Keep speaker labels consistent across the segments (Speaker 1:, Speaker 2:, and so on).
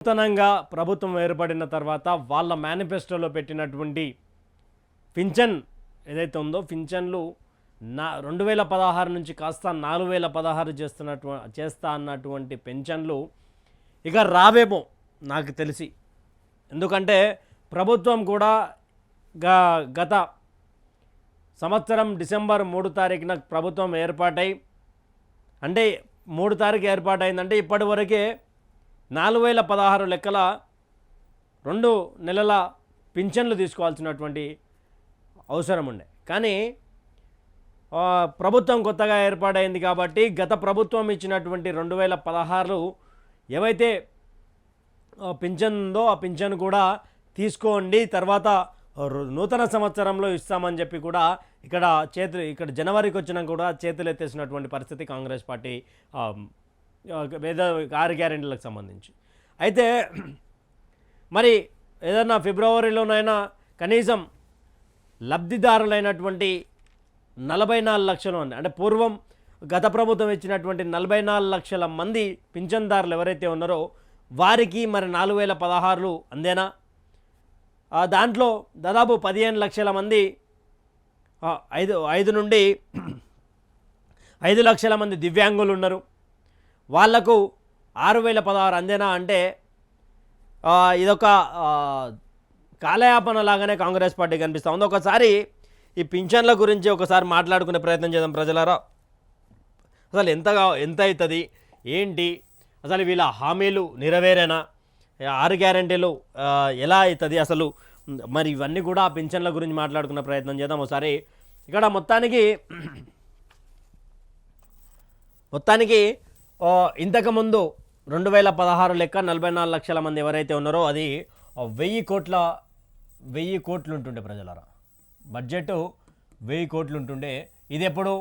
Speaker 1: నూతనంగా ప్రభుత్వం ఏర్పడిన తర్వాత వాళ్ళ మేనిఫెస్టోలో పెట్టినటువంటి పింఛన్ ఏదైతే ఉందో పింఛన్లు నా రెండు వేల పదహారు నుంచి కాస్త నాలుగు వేల పదహారు చేస్తున్నటు చేస్తా అన్నటువంటి పెన్షన్లు ఇక రావేమో నాకు తెలిసి. ఎందుకంటే ప్రభుత్వం కూడా గా గత సంవత్సరం డిసెంబర్ మూడు తారీఖున ప్రభుత్వం ఏర్పాటై అంటే మూడు తారీఖు ఏర్పాటైందంటే ఇప్పటి వరకే నాలుగు వేల పదహారు లెక్కల రెండు నెలల పింఛన్లు తీసుకోవాల్సినటువంటి అవసరం ఉండే. కానీ ప్రభుత్వం కొత్తగా ఏర్పాటైంది కాబట్టి గత ప్రభుత్వం ఇచ్చినటువంటి రెండు వేల పదహారు ఏవైతే పింఛన్ ఉందో ఆ పింఛన్ కూడా తీసుకోండి తర్వాత నూతన సంవత్సరంలో ఇస్తామని చెప్పి కూడా ఇక్కడ చేతులు ఇక్కడ జనవరికి వచ్చినా కూడా చేతులు ఎత్తేసినటువంటి పరిస్థితి కాంగ్రెస్ పార్టీ ఆ, ఆరు గ్యారెంటీలకు సంబంధించి. అయితే మరి ఏదన్నా ఫిబ్రవరిలోనైనా కనీసం లబ్ధిదారులైనటువంటి నలభై నాలుగు లక్షలు ఉంది అంటే పూర్వం గత ప్రభుత్వం ఇచ్చినటువంటి నలభై నాలుగు లక్షల మంది పింఛన్దారులు ఎవరైతే ఉన్నారో వారికి మరి నాలుగు వేల పదహారులు అందేనా? దాంట్లో దాదాపు పదిహేను లక్షల మంది ఐదు ఐదు నుండి ఐదు లక్షల మంది దివ్యాంగులు ఉన్నారు. వాళ్ళకు ఆరు వేల పదహారు అందేనా అంటే ఇదొక కాలయాపన లాగానే కాంగ్రెస్ పార్టీ కనిపిస్తూ ఉంది. ఒకసారి ఈ పింఛన్ల గురించి ఒకసారి మాట్లాడుకునే ప్రయత్నం చేద్దాం ప్రజలారా. అసలు ఎంతగా ఎంత అవుతుంది ఏంటి? అసలు వీళ్ళ హామీలు నెరవేరేనా? ఆరు గ్యారంటీలు ఎలా అవుతుంది అసలు? మరి ఇవన్నీ కూడా ఆ పింఛన్ల గురించి మాట్లాడుకునే ప్రయత్నం చేద్దాం ఒకసారి. ఇక్కడ మొత్తానికి మొత్తానికి ఇంతకుముందు రెండు వేల పదహారు లెక్క నలభై నాలుగు లక్షల మంది ఎవరైతే ఉన్నారో అది వెయ్యి కోట్ల వెయ్యి కోట్లు ఉంటుండే ప్రజలరా. బడ్జెట్ వెయ్యి కోట్లు ఉంటుండే. ఇది ఎప్పుడు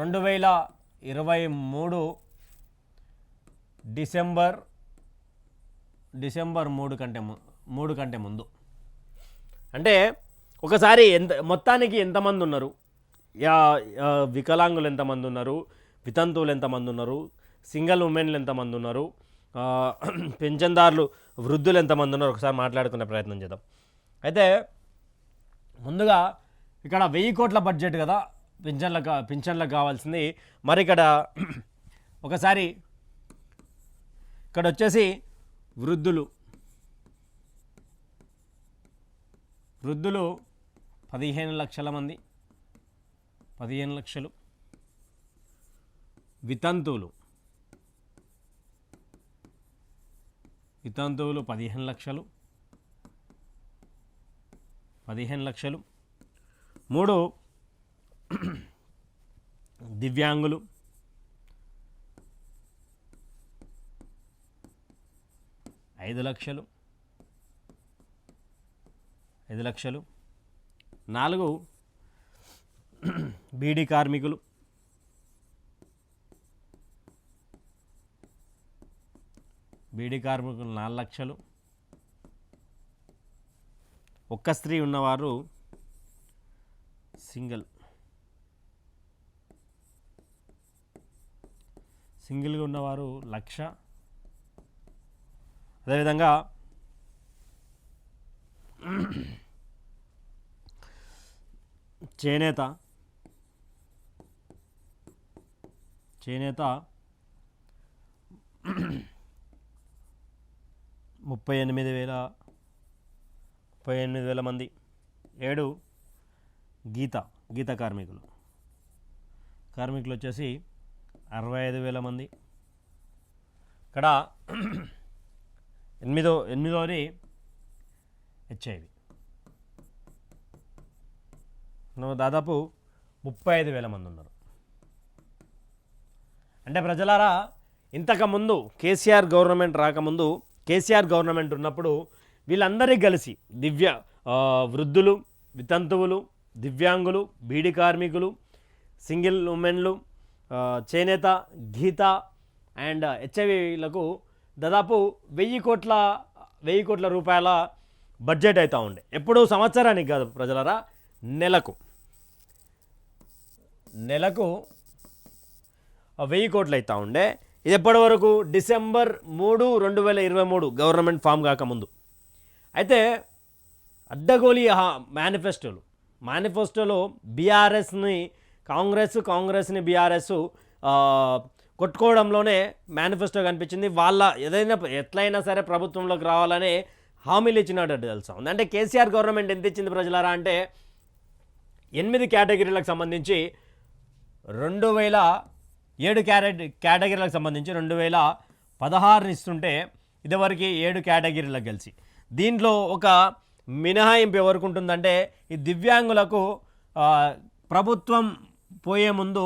Speaker 1: రెండు వేల ఇరవై మూడు డిసెంబర్ డిసెంబర్ మూడు కంటే మూడు కంటే ముందు. అంటే ఒకసారి ఎంత మొత్తానికి ఎంతమంది ఉన్నారు? యా, వికలాంగులు ఎంతమంది ఉన్నారు? వితంతువులు ఎంతమంది ఉన్నారు? సింగిల్ ఉమెన్లు ఎంతమంది ఉన్నారు? పెన్షన్దారులు వృద్ధులు ఎంతమంది ఉన్నారు? ఒకసారి మాట్లాడుకునే ప్రయత్నం చేద్దాం. అయితే ముందుగా ఇక్కడ వెయ్యి కోట్ల బడ్జెట్ కదా పింఛన్లకు పింఛన్లకు కావాల్సింది. మరి ఇక్కడ ఒకసారి ఇక్కడ వచ్చేసి వృద్ధులు. వృద్ధులు పదిహేను లక్షల మంది. పదిహేను లక్షలు. వితంతువులు. వితంతువులు పదిహేను లక్షలు. పదిహేను లక్షలు. మూడు దివ్యాంగులు. ఐదు లక్షలు. ఐదు లక్షలు. నాలుగు బీడీ కార్మికులు. బీడీ కార్మికులు నాలుగు లక్షలు. ఒక్క స్త్రీ ఉన్నవారు సింగిల్. సింగిల్గా ఉన్నవారు లక్ష. అదేవిధంగా చేనేత. చేనేత ముప్పై ఎనిమిది వేల ముప్పై ఎనిమిది వేల మంది. ఏడు గీత గీత కార్మికులు. కార్మికులు వచ్చేసి అరవై ఐదు వేల మంది. ఇక్కడ ఎనిమిదో ఎనిమిదోది హెచ్ఐవి. దాదాపు ముప్పై ఐదు వేల మంది ఉన్నారు. అంటే ప్రజలారా ఇంతకుముందు కేసీఆర్ గవర్నమెంట్ రాకముందు కేసీఆర్ గవర్నమెంట్ ఉన్నప్పుడు వీళ్ళందరికీ కలిసి దివ్య వృద్ధులు వితంతువులు దివ్యాంగులు బీడి కార్మికులు సింగిల్ ఉమెన్లు చేనేత గీత అండ్ హెచ్ఐవీలకు దాదాపు వెయ్యి కోట్ల వెయ్యి కోట్ల రూపాయల బడ్జెట్ అవుతూ ఉండే. ఎప్పుడు సంవత్సరానికి కాదు ప్రజలరా నెలకు. నెలకు వెయ్యి కోట్లు అవుతూ ఉండే. ఇది ఎప్పటి వరకు డిసెంబర్ మూడు రెండు వేల ఇరవై మూడు గవర్నమెంట్ ఫామ్ కాకముందు. అయితే అడ్డగోలి మేనిఫెస్టోలు. మేనిఫెస్టోలో బీఆర్ఎస్ని కాంగ్రెస్ కాంగ్రెస్ని బీఆర్ఎస్ కొట్టుకోవడంలోనే మేనిఫెస్టో కనిపించింది. వాళ్ళ ఏదైనా ఎట్లయినా సరే ప్రభుత్వంలోకి రావాలని హామీలు ఇచ్చినట్టు తెలుసా? ఉంది అంటే కేసీఆర్ గవర్నమెంట్ ఎంత ఇచ్చింది ప్రజలారా అంటే ఎనిమిది కేటగిరీలకు సంబంధించి రెండు వేల ఏడు క్యారెట్ కేటగిరీలకు సంబంధించి రెండు వేల పదహారుని ఇస్తుంటే ఇదివరకు ఏడు కేటగిరీలకు కలిసి దీంట్లో ఒక మినహాయింపు ఎవరికి ఉంటుందంటే ఈ దివ్యాంగులకు ప్రభుత్వం పోయే ముందు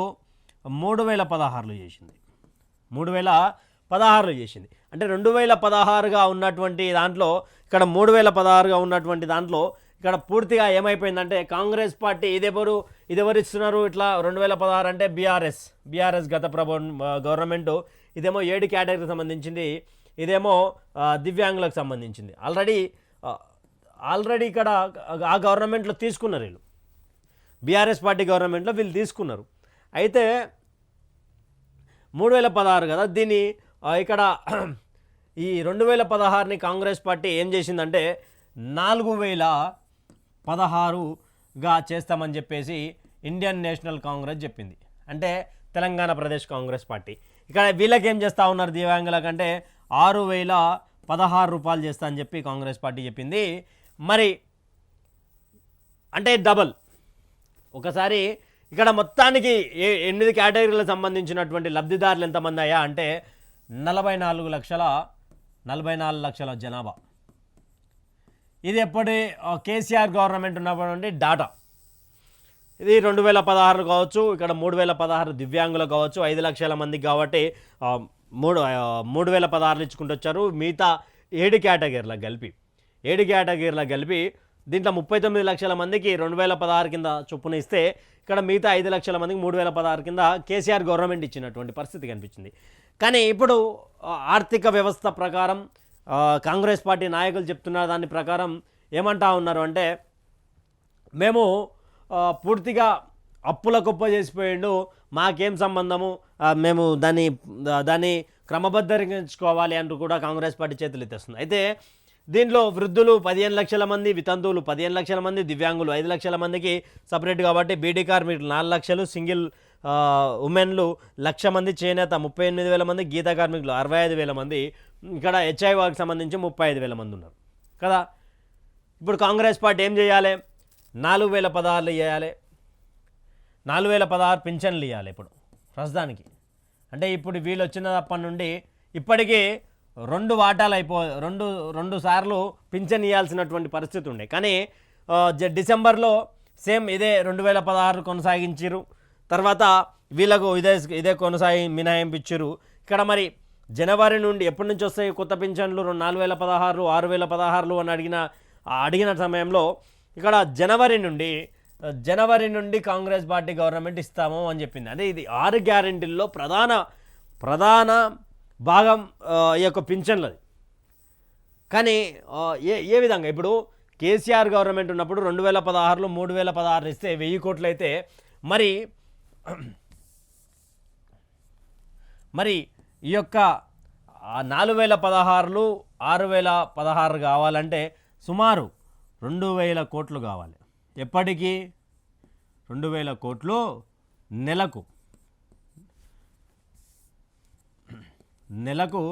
Speaker 1: మూడు వేల పదహారులు చేసింది. మూడు వేల పదహారులు చేసింది. అంటే రెండు వేల పదహారుగా ఉన్నటువంటి దాంట్లో ఇక్కడ మూడు వేల పదహారుగా ఉన్నటువంటి దాంట్లో ఇక్కడ పూర్తిగా ఏమైపోయిందంటే కాంగ్రెస్ పార్టీ ఇదెవరు ఇదెవరు ఇస్తున్నారు? ఇట్లా రెండు వేల పదహారు అంటే బీఆర్ఎస్ బీఆర్ఎస్ గత ప్రభు గవర్నమెంట్. ఇదేమో ఏడు కేటగిరీకి సంబంధించింది. ఇదేమో దివ్యాంగులకు సంబంధించింది. ఆల్రెడీ ఆల్రెడీ ఇక్కడ ఆ గవర్నమెంట్లో తీసుకున్నారు వీళ్ళు. బీఆర్ఎస్ పార్టీ గవర్నమెంట్లో వీళ్ళు తీసుకున్నారు. అయితే మూడు వేల పదహారు కదా దీన్ని ఇక్కడ ఈ రెండు వేల పదహారుని కాంగ్రెస్ పార్టీ ఏం చేసిందంటే నాలుగు వేల పదహారుగా చేస్తామని చెప్పేసి ఇండియన్ నేషనల్ కాంగ్రెస్ చెప్పింది. అంటే తెలంగాణ ప్రదేశ్ కాంగ్రెస్ పార్టీ. ఇక్కడ వీళ్ళకి ఏం చేస్తూ ఉన్నారు దివ్యాంగులకంటే ఆరు వేల పదహారు రూపాయలు చేస్తా అని చెప్పి కాంగ్రెస్ పార్టీ చెప్పింది. మరి అంటే డబల్. ఒకసారి ఇక్కడ మొత్తానికి ఏ ఎనిమిది కేటగిరీలకు సంబంధించినటువంటి లబ్ధిదారులు ఎంతమంది అయ్యా అంటే నలభై నాలుగు లక్షల నలభై నాలుగు లక్షల జనాభా. ఇది ఎప్పటి కేసీఆర్ గవర్నమెంట్ ఉన్నప్పటి నుండి డాటా ఇది రెండు వేల పదహారు కావచ్చు ఇక్కడ మూడు వేల పదహారు దివ్యాంగులు కావచ్చు ఐదు లక్షల మంది కాబట్టి మూడు మూడు వేల పదహారులు ఇచ్చుకుంటూ వచ్చారు. మిగతా ఏడు కేటగిరీలకు కలిపి ఏడు కేటగిరీలకు కలిపి దీంట్లో ముప్పై తొమ్మిది లక్షల మందికి రెండు వేల పదహారు కింద చొప్పున ఇస్తే ఇక్కడ మిగతా ఐదు లక్షల మందికి మూడు వేల పదహారు కింద కేసీఆర్ గవర్నమెంట్ ఇచ్చినటువంటి పరిస్థితి కనిపించింది. కానీ ఇప్పుడు ఆర్థిక వ్యవస్థ ప్రకారం కాంగ్రెస్ పార్టీ నాయకులు చెప్తున్న దాని ప్రకారం ఏమంటా ఉన్నారు అంటే మేము పూర్తిగా అప్పుల కుప్ప చేసిపోయిండు మాకేం సంబంధము మేము దాన్ని దాన్ని క్రమబద్ధీకరించుకోవాలి అంటూ కూడా కాంగ్రెస్ పార్టీ చేతులు ఎత్తేస్తుంది. అయితే దీంట్లో వృద్ధులు పదిహేను లక్షల మంది వితంతువులు పదిహేను లక్షల మంది దివ్యాంగులు ఐదు లక్షల మందికి సపరేట్ కాబట్టి బీడీ కార్మికులు నాలుగు లక్షలు సింగిల్ ఉమెన్లు లక్ష మంది చేనేత ముప్పై ఎనిమిది వేల మంది గీత కార్మికులు అరవై ఐదు వేల మంది ఇక్కడ హెచ్ఐవాకి సంబంధించి ముప్పై ఐదు వేల మంది ఉన్నారు. కదా? ఇప్పుడు కాంగ్రెస్ పార్టీ ఏం చేయాలి? నాలుగు వేల పదహారులు ఇవ్వాలి నాలుగు వేల పదహారు పింఛన్లు ఇవ్వాలి ఇప్పుడు ప్రస్తుతానికి. అంటే ఇప్పుడు వీళ్ళు వచ్చినప్పటి నుండి ఇప్పటికీ రెండు వాటాలు అయిపో రెండు రెండు సార్లు పింఛన్ ఇవ్వాల్సినటువంటి పరిస్థితి ఉండే. కానీ జ- డిసెంబర్లో సేమ్ ఇదే రెండు వేల పదహారు కొనసాగించారు తర్వాత వీళ్ళకు ఇదే ఇదే కొనసాగి మినహాయింపు ఇచ్చారు ఇక్కడ మరి జనవరి నుండి ఎప్పటి నుంచి వస్తాయి కొత్త పింఛన్లు? రెండు నాలుగు వేల పదహారులు ఆరు వేల పదహారులు అని అడిగిన అడిగిన సమయంలో ఇక్కడ జనవరి నుండి జనవరి నుండి కాంగ్రెస్ పార్టీ గవర్నమెంట్ ఇస్తాము అని చెప్పింది. అదే ఇది ఆరు గ్యారెంటీల్లో ప్రధాన ప్రధాన భాగం ఈ యొక్క పింఛన్లది. కానీ ఏ ఏ విధంగా? ఇప్పుడు కేసీఆర్ గవర్నమెంట్ ఉన్నప్పుడు రెండు వేల పదహారులో మూడు వేల పదహారు ఇస్తే వెయ్యి కోట్లు అయితే మరి మరి ఈ యొక్క నాలుగు వేల పదహారులు ఆరు వేల పదహారు కావాలంటే సుమారు రెండు వేల కోట్లు కావాలి. ఎప్పటికీ రెండు వేల కోట్లు నెలకు. నెలకు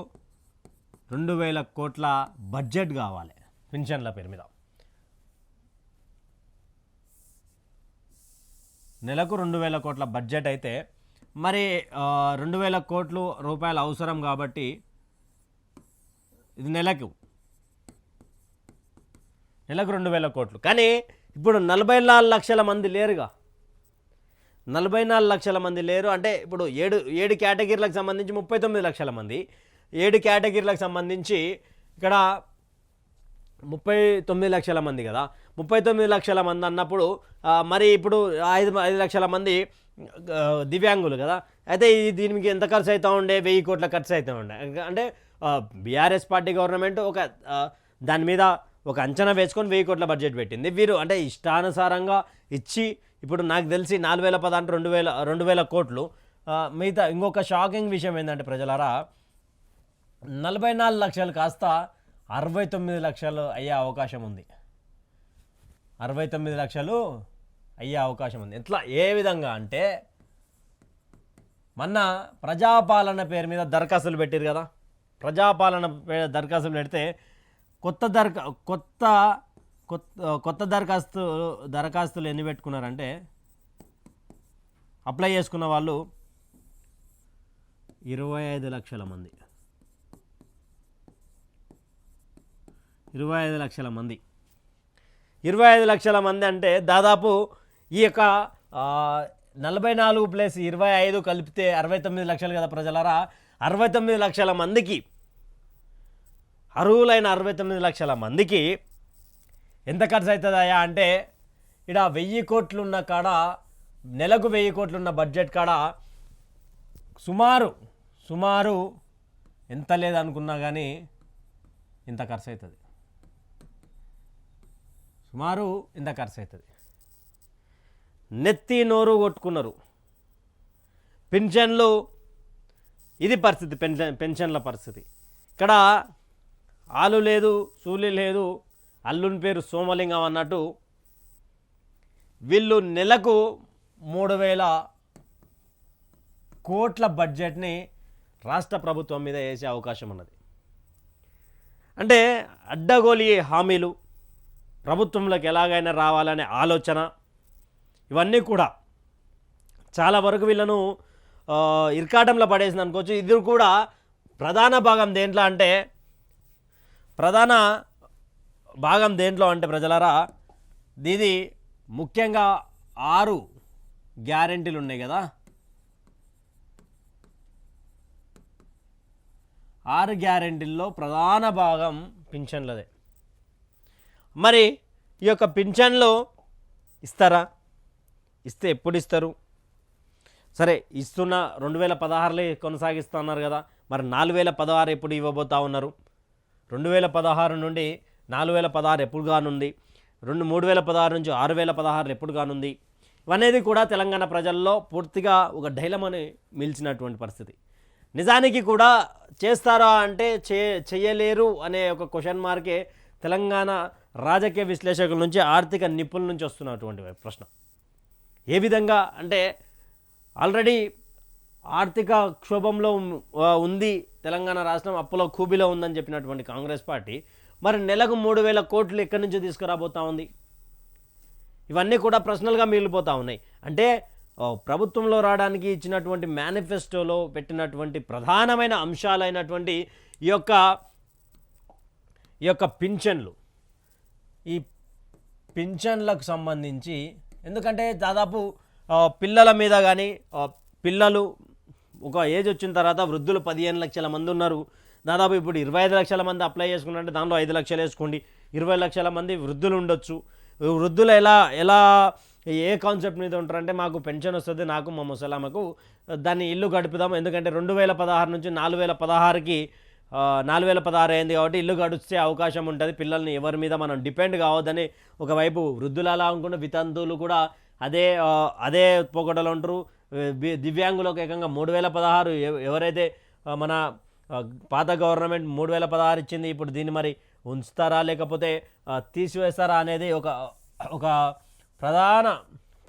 Speaker 1: రెండు వేల కోట్ల బడ్జెట్ కావాలి. పింఛన్ల పేరు మీద. నెలకు రెండు వేల కోట్ల బడ్జెట్ అయితే మరి రెండు వేల కోట్లు రూపాయలు అవసరం కాబట్టి ఇది నెలకు. నెలకు రెండు వేల కోట్లు. కానీ ఇప్పుడు నలభై నాలుగు లక్షల మంది లేరుగా. నలభై నాలుగు లక్షల మంది లేరు అంటే ఇప్పుడు ఏడు ఏడు కేటగిరీలకు సంబంధించి ముప్పై తొమ్మిది లక్షల మంది. ఏడు కేటగిరీలకు సంబంధించి ఇక్కడ ముప్పై తొమ్మిది లక్షల మంది కదా. ముప్పై తొమ్మిది లక్షల మంది అన్నప్పుడు మరి ఇప్పుడు ఐదు ఐదు లక్షల మంది దివ్యాంగులు కదా. అయితే దీనికి ఎంత ఖర్చు అవుతూ ఉండే? వెయ్యి కోట్ల ఖర్చు అవుతూ ఉండే. అంటే బీఆర్ఎస్ పార్టీ గవర్నమెంట్ ఒక దాని మీద ఒక అంచనా వేసుకొని వెయ్యి కోట్ల బడ్జెట్ పెట్టింది. వీరు అంటే ఇష్టానుసారంగా ఇచ్చి ఇప్పుడు నాకు తెలిసి నాలుగు వేల పదాంటి రెండు వేల రెండు వేల కోట్లు. మిగతా ఇంకొక షాకింగ్ విషయం ఏంటంటే ప్రజలారా నలభై నాలుగు లక్షలు కాస్త అరవై తొమ్మిది లక్షలు అయ్యే అవకాశం ఉంది. అరవై తొమ్మిది లక్షలు అయ్యే అవకాశం ఉంది. ఎట్లా? ఏ విధంగా అంటే మొన్న ప్రజాపాలన పేరు మీద దరఖాస్తులు పెట్టారు కదా? ప్రజాపాలన దరఖాస్తులు పెడితే కొత్త దరఖా కొత్త కొత్త కొత్త దరఖాస్తు దరఖాస్తులు ఎన్ని పెట్టుకున్నారంటే అప్లై చేసుకున్న వాళ్ళు ఇరవై ఐదు లక్షల మంది. ఇరవై ఐదు లక్షల మంది. ఇరవై ఐదు లక్షల మంది అంటే దాదాపు ఈ యొక్క నలభై నాలుగు ప్లస్ ఇరవై ఐదు కలిపితే అరవై తొమ్మిది లక్షలు కదా ప్రజలరా? అరవై తొమ్మిది లక్షల మందికి అర్హులైన అరవై తొమ్మిది లక్షల మందికి ఎంత ఖర్చు అవుతుందయా అంటే ఇక్కడ వెయ్యి కోట్లున్న కాడ నెలకు వెయ్యి కోట్లున్న బడ్జెట్ కాడ సుమారు సుమారు ఎంత లేదనుకున్నా కానీ ఇంత ఖర్చు అవుతుంది సుమారు ఇంత ఖర్చు అవుతుంది నెత్తి నోరు కొట్టుకున్నారు. పెన్షన్లు ఇది పరిస్థితి పెన్షన్ పెన్షన్ల పరిస్థితి. ఇక్కడ ఆలు లేదు సూలి లేదు అల్లుని పేరు సోమలింగం అన్నట్టు వీళ్ళు నెలకు మూడు వేల కోట్ల బడ్జెట్ని రాష్ట్ర ప్రభుత్వం మీద వేసే అవకాశం ఉన్నది. అంటే అడ్డగోలి హామీలు ప్రభుత్వంలోకి ఎలాగైనా రావాలనే ఆలోచన. ఇవన్నీ కూడా చాలా వరకు వీళ్ళను ఇరికాటంలో పడేసింది అనుకోవచ్చు. ఇది కూడా ప్రధాన భాగం దేంట్లో అంటే ప్రధాన భాగం దేంట్లో అంటే ప్రజలరా ఇది ముఖ్యంగా ఆరు గ్యారెంటీలు ఉన్నాయి కదా. ఆరు గ్యారెంటీల్లో ప్రధాన భాగం పింఛన్లదే. మరి ఈ యొక్క పింఛన్లు ఇస్తారా? ఇస్తే ఎప్పుడు ఇస్తారు? సరే ఇస్తున్న రెండు వేల పదహారులే కొనసాగిస్తూ ఉన్నారు కదా మరి నాలుగు వేల పదహారు ఎప్పుడు ఇవ్వబోతా ఉన్నారు? రెండు వేల పదహారు నుండి నాలుగు వేల పదహారు ఎప్పుడు కానుంది? రెండు మూడు వేల పదహారు నుంచి ఆరు వేల పదహారు ఎప్పుడు కానుంది? ఇవనేది కూడా తెలంగాణ ప్రజల్లో పూర్తిగా ఒక డైలమని మిల్చినటువంటి పరిస్థితి. నిజానికి కూడా చేస్తారా అంటే చే చేయలేరు అనే ఒక క్వశ్చన్ మార్కే తెలంగాణ రాజకీయ విశ్లేషకుల నుంచి ఆర్థిక నిపుణుల నుంచి వస్తున్నటువంటి ప్రశ్న. ఏ విధంగా అంటే ఆల్రెడీ ఆర్థిక క్షోభంలో ఉంది తెలంగాణ రాష్ట్రం అప్పులో కూబిలో ఉందని చెప్పినటువంటి కాంగ్రెస్ పార్టీ మరి నెలకు మూడు వేల కోట్లు ఎక్కడి నుంచి తీసుకురాబోతా ఉంది? ఇవన్నీ కూడా ప్రశ్నలుగా మిగిలిపోతూ ఉన్నాయి. అంటే ప్రభుత్వంలో రావడానికి ఇచ్చినటువంటి మేనిఫెస్టోలో పెట్టినటువంటి ప్రధానమైన అంశాలైనటువంటి ఈ యొక్క ఈ యొక్క పింఛన్లు ఈ పింఛన్లకు సంబంధించి. ఎందుకంటే దాదాపు పిల్లల మీద కానీ పిల్లలు ఒక ఏజ్ వచ్చిన తర్వాత వృద్ధులు పదిహేను లక్షల మంది ఉన్నారు. దాదాపు ఇప్పుడు ఇరవై ఐదు లక్షల మంది అప్లై చేసుకున్నారంటే దానిలో ఐదు లక్షలు వేసుకోండి. ఇరవై లక్షల మంది వృద్ధులు ఉండొచ్చు. వృద్ధులు ఎలా ఎలా ఏ కాన్సెప్ట్ మీద ఉంటారంటే మాకు పెన్షన్ వస్తుంది నాకు మా ముసలామకు దాన్ని ఇల్లు గడుపుదాము ఎందుకంటే రెండు వేల పదహారు నుంచి నాలుగు వేల పదహారుకి నాలుగు వేల పదహారు అయింది కాబట్టి ఇల్లు గడిస్తే అవకాశం ఉంటుంది. పిల్లల్ని ఎవరి మీద మనం డిపెండ్ కావద్దని ఒకవైపు వృద్ధులు అలా వితంతువులు కూడా అదే అదే పోగొట్టలు ఉంటారు. దివ్యాంగులకు ఏకంగా మూడు వేల పదహారు ఎవ- ఎవరైతే మన పాత గవర్నమెంట్ మూడు వేల పదహారు ఇచ్చింది ఇప్పుడు దీన్ని మరి ఉంచుతారా లేకపోతే తీసివేస్తారా అనేది ఒక ఒక ప్రధాన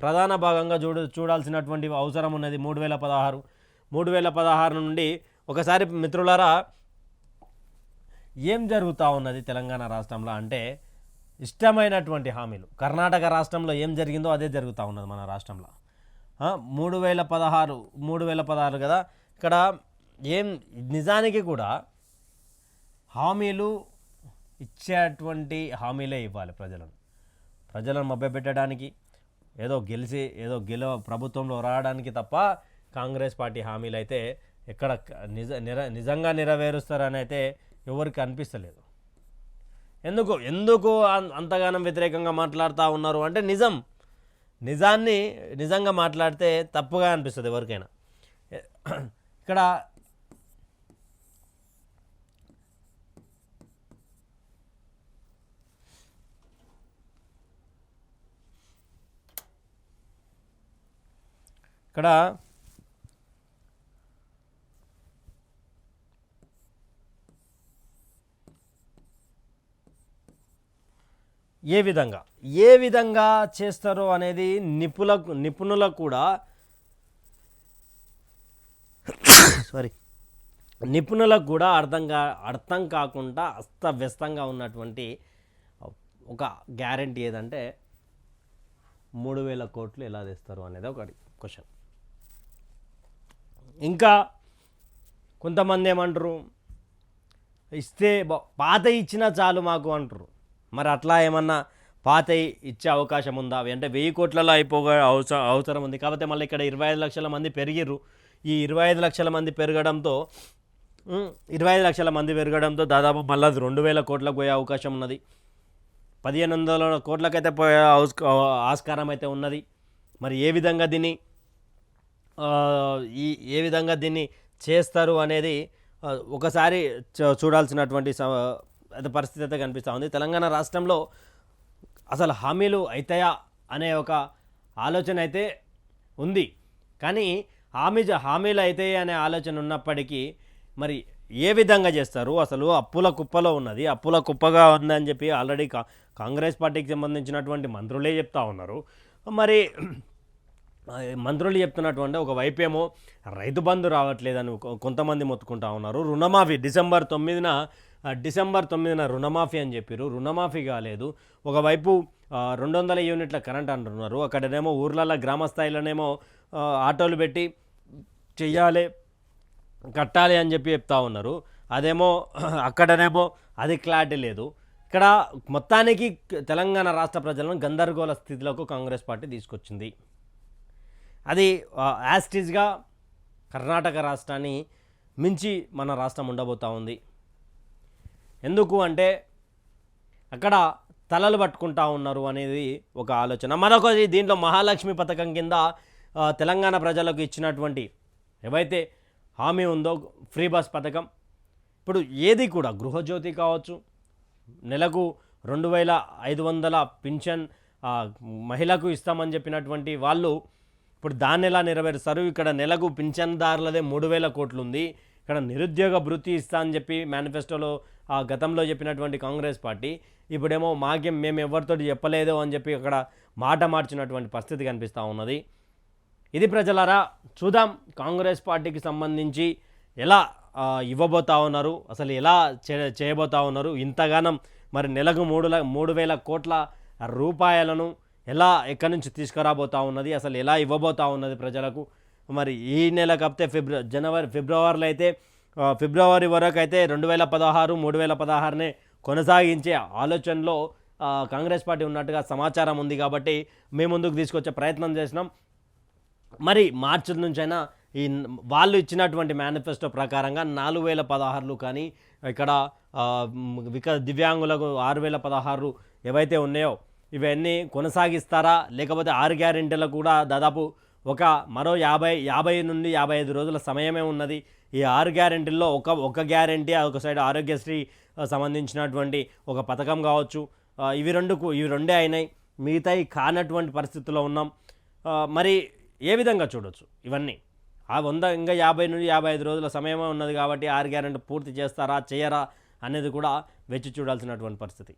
Speaker 1: ప్రధాన భాగంగా చూడ చూడాల్సినటువంటి అవసరం ఉన్నది మూడు వేల పదహారు. మూడు వేల పదహారు నుండి ఒకసారి మిత్రులారా ఏం జరుగుతూ ఉన్నది తెలంగాణ రాష్ట్రంలో అంటే ఇష్టమైనటువంటి హామీలు. కర్ణాటక రాష్ట్రంలో ఏం జరిగిందో అదే జరుగుతూ ఉన్నది మన రాష్ట్రంలో. మూడు వేల పదహారు మూడు వేల పదహారు కదా? ఇక్కడ ఏం నిజానికి కూడా హామీలు ఇచ్చేటువంటి హామీలే ఇవ్వాలి ప్రజలను. ప్రజలను మభ్యపెట్టడానికి ఏదో గెలిచి ఏదో గెల ప్రభుత్వంలో రావడానికి తప్ప కాంగ్రెస్ పార్టీ హామీలు అయితే ఎక్కడ నిజ నిర నిజంగా నెరవేరుస్తారని అయితే ఎవరికి అనిపిస్తలేదు. ఎందుకు ఎందుకు అంతగానం వ్యతిరేకంగా మాట్లాడుతూ ఉన్నారు అంటే నిజం. నిజాన్ని నిజంగా మాట్లాడితే తప్పుగా అనిపిస్తుంది ఎవరికైనా. ఇక్కడ ఇక్కడ ఏ విధంగా? ఏ విధంగా చేస్తారో అనేది నిపుణులకు నిపుణులకు కూడా సారీ నిపుణులకు కూడా అర్థం కా అర్థం కాకుండా అస్తవ్యస్తంగా ఉన్నటువంటి ఒక గ్యారంటీ ఏదంటే మూడు వేల కోట్లు ఎలా తెస్తారు అనేది ఒకటి క్వశ్చన్. ఇంకా కొంతమంది ఏమంటారు? ఇస్తే పాత ఇచ్చినా చాలు మాకు అంటారు. మరి అట్లా ఏమన్నా పాత ఇచ్చే అవకాశం ఉందా? అవి అంటే వెయ్యి కోట్లలో అయిపోగా అవసరం అవసరం ఉంది. కాకపోతే మళ్ళీ ఇక్కడ ఇరవై ఐదు లక్షల మంది పెరిగిర్రు. ఈ ఇరవై ఐదు లక్షల మంది పెరగడంతో ఇరవై ఐదు లక్షల మంది పెరగడంతో దాదాపు మళ్ళీ రెండు వేల కోట్లకు పోయే అవకాశం ఉన్నది. పదిహేను వందల కోట్లకైతే పోయే ఆస్కారం అయితే ఉన్నది. మరి ఏ విధంగా దీన్ని ఈ ఏ విధంగా దీన్ని చేస్తారు అనేది ఒకసారి చ- చూడాల్సినటువంటి స- అయితే పరిస్థితి అయితే కనిపిస్తూ ఉంది. తెలంగాణ రాష్ట్రంలో అసలు హామీలు అవుతాయా అనే ఒక ఆలోచన అయితే ఉంది. కానీ హామీ జ- హామీలు అవుతాయి అనే ఆలోచన ఉన్నప్పటికీ మరి ఏ విధంగా చేస్తారు? అసలు అప్పుల కుప్పలో ఉన్నది. అప్పుల కుప్పగా ఉందని చెప్పి ఆల్రెడీ కా కాంగ్రెస్ పార్టీకి సంబంధించినటువంటి మంత్రులే చెప్తా ఉన్నారు. మరి మంత్రులు చెప్తున్నటువంటి ఒక వైపేమో రైతు బంధు రావట్లేదని కొంతమంది మొత్తుకుంటా ఉన్నారు. రుణమాఫీ డిసెంబర్ తొమ్మిదిన డిసెంబర్ తొమ్మిదిన రుణమాఫీ అని చెప్పారు రుణమాఫీ కాలేదు. ఒకవైపు రెండు వందల యూనిట్ల కరెంట్ అంటున్నారు. అక్కడనేమో ఊర్లలో గ్రామ స్థాయిలోనేమో ఆటోలు పెట్టి చెయ్యాలి కట్టాలి అని చెప్పి చెప్తా ఉన్నారు. అదేమో అక్కడనేమో అది క్లారిటీ లేదు. ఇక్కడ మొత్తానికి తెలంగాణ రాష్ట్ర ప్రజలను గందరగోళ స్థితిలోకి కాంగ్రెస్ పార్టీ తీసుకొచ్చింది. అది యాస్టిజ్గా కర్ణాటక రాష్ట్రాన్ని మించి మన రాష్ట్రం ఉండబోతూ ఉంది. ఎందుకు అంటే అక్కడ తలలు పట్టుకుంటా ఉన్నారు అనేది ఒక ఆలోచన. మరొకటి దీంట్లో మహాలక్ష్మి పథకం కింద తెలంగాణ ప్రజలకు ఇచ్చినటువంటి ఏవైతే హామీ ఉందో ఫ్రీ బస్ పథకం ఇప్పుడు ఏది కూడా గృహజ్యోతి కావచ్చు నెలకు రెండు వేల ఐదు వందల పింఛన్ మహిళకు ఇస్తామని చెప్పినటువంటి వాళ్ళు ఇప్పుడు దాన్ని ఎలా నెరవేరుస్తారు? ఇక్కడ నెలకు పింఛన్దారులదే మూడు వేల కోట్లు ఉంది ఇక్కడ నిరుద్యోగ భృతి ఇస్తా అని చెప్పి మేనిఫెస్టోలో ఆ గతంలో చెప్పినటువంటి కాంగ్రెస్ పార్టీ ఇప్పుడేమో మాకేం మేము ఎవరితోటి చెప్పలేదు అని చెప్పి అక్కడ మాట మార్చినటువంటి పరిస్థితి కనిపిస్తూ ఉన్నది. ఇది ప్రజలారా చూద్దాం కాంగ్రెస్ పార్టీకి సంబంధించి ఎలా ఇవ్వబోతా ఉన్నారు అసలు ఎలా చే చేయబోతా ఉన్నారు ఇంతగానం మరి నెలకు మూడు మూడు వేల కోట్ల రూపాయలను ఎలా ఎక్కడి నుంచి తీసుకురాబోతా ఉన్నది అసలు ఎలా ఇవ్వబోతా ఉన్నది ప్రజలకు మరి ఈ నెల కప్తే ఫిబ్రవరి జనవరి ఫిబ్రవరిలో అయితే ఫిబ్రవరి వరకు అయితే రెండు వేల పదహారు మూడు వేల పదహారునే కొనసాగించే ఆలోచనలో కాంగ్రెస్ పార్టీ ఉన్నట్టుగా సమాచారం ఉంది కాబట్టి మేము ముందుకు తీసుకొచ్చే ప్రయత్నం చేసినాం. మరి మార్చి నుంచైనా ఈ వాళ్ళు ఇచ్చినటువంటి మేనిఫెస్టో ప్రకారంగా నాలుగు వేల పదహారులు కానీ ఇక్కడ విక దివ్యాంగులకు ఆరు వేల పదహారు ఏవైతే ఉన్నాయో ఇవన్నీ కొనసాగిస్తారా? లేకపోతే ఆరు గ్యారెంటీలకు కూడా దాదాపు ఒక మరో యాభై యాభై నుండి యాభై ఐదు రోజుల సమయమే ఉన్నది. ఈ ఆరు గ్యారెంటీల్లో ఒక ఒక గ్యారెంటీ ఒక సైడ్ ఆరోగ్యశ్రీ సంబంధించినటువంటి ఒక పథకం కావచ్చు. ఇవి రెండుకు ఇవి రెండే అయినాయి. మిగతాయి కానటువంటి పరిస్థితుల్లో ఉన్నాం. మరి ఏ విధంగా చూడొచ్చు ఇవన్నీ? ఆ వంద ఇంకా యాభై నుండి యాభై ఐదు రోజుల సమయమే ఉన్నది కాబట్టి ఆరు గ్యారెంటీ పూర్తి చేస్తారా చేయరా అనేది కూడా వెచ్చి చూడాల్సినటువంటి పరిస్థితి.